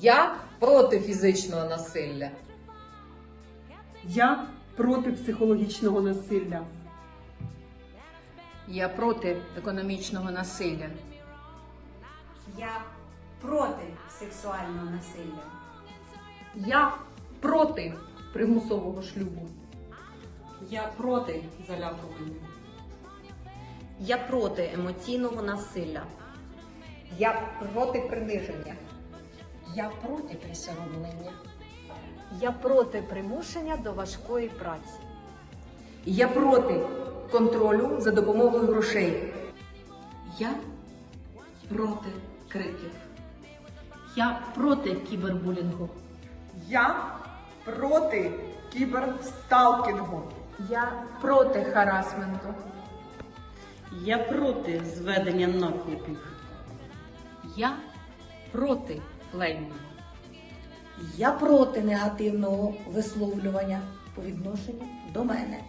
Я проти фізичного насилля. Я проти психологічного насилля. Я проти економічного насилля. Я проти сексуального насилля. Я проти примусового шлюбу. Я проти залякування. Я проти емоційного насилля. Я проти приниження. Я проти присоромлення. Я проти примушення до важкої праці. Я проти контролю за допомогою грошей. Я проти криків. Я проти кібербулінгу. Я проти кіберсталкінгу. Я проти харасменту. Я проти зведення наклепів. Я проти лайну. Я проти негативного висловлювання по відношенню до мене.